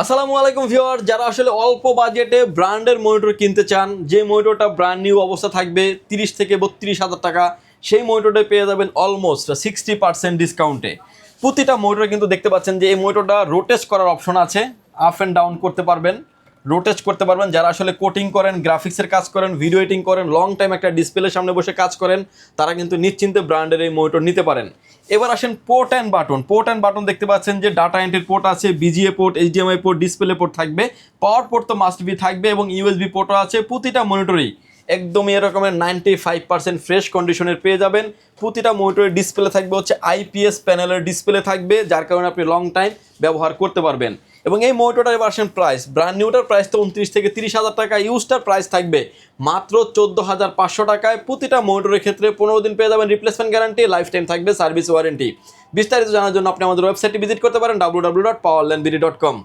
আসসালামু আলাইকুম ভিউয়ার, যারা আসলে অল্প বাজেটে ব্র্যান্ডের মনিটর কিনতে চান, যে মনিটরটা ব্র্যান্ড নিউ অবস্থা থাকবে, তিরিশ থেকে বত্রিশ হাজার টাকা, সেই মনিটরটা পেয়ে যাবেন অলমোস্ট সিক্সটি পার্সেন্ট ডিসকাউন্টে প্রতিটা মনিটর কিন্তু দেখতে পাচ্ছেন যে এই মনিটরটা রোটেস্ট করার অপশন আছে আপ অ্যান্ড ডাউন করতে পারবেন। রোটেট করতে পারবেন। যারা আসলে কোটিং করেন গ্রাফিক্সের কাজ করেন ভিডিও এডিটিং করেন লং টাইম একটা ডিসপ্লের সামনে বসে কাজ করেন, তারা কিন্তু নিশ্চিন্তে ব্র্যান্ডের এই মনিটর নিতে পারেন। এবার আসেন port and button port and button দেখতে পাচ্ছেন যে ডাটা এন্ট্রির পোর্ট আছে VGA port HDMI port display port থাকবে। পাওয়ার পোর্ট তো মাস্ট বি থাকবে এবং ইউএসবি পোর্টও আছে প্রতিটা মনিটরেই একদমই এরকমের নাইনটি ফাইভ পার্সেন্ট ফ্রেশ কন্ডিশনের পেয়ে যাবেন। প্রতিটা মনিটরের ডিসপ্লে থাকবে হচ্ছে আইপিএস প্যানেলের ডিসপ্লে থাকবে, যার কারণে আপনি লং টাইম ব্যবহার করতে পারবেন। এবং এই মোটোটার এবার আসেন প্রাইস ব্র্যান্ড নিউটার প্রাইস তো উনত্রিশ থেকে তিরিশ হাজার টাকা। ইউজটার প্রাইস থাকবে মাত্র চোদ্দ হাজার পাঁচশো টাকায়। প্রতিটা মোটরের ক্ষেত্রে পনেরো দিন পেয়ে যাবেন রিপ্লেসমেন্ট গ্যারান্টি লাইফ টাইম থাকবে সার্ভিস ওয়ারেন্টি বিস্তারিত জানার জন্য আপনি আমাদের ওয়েবসাইটটি ভিজিট করতে পারেন W W dot power dot com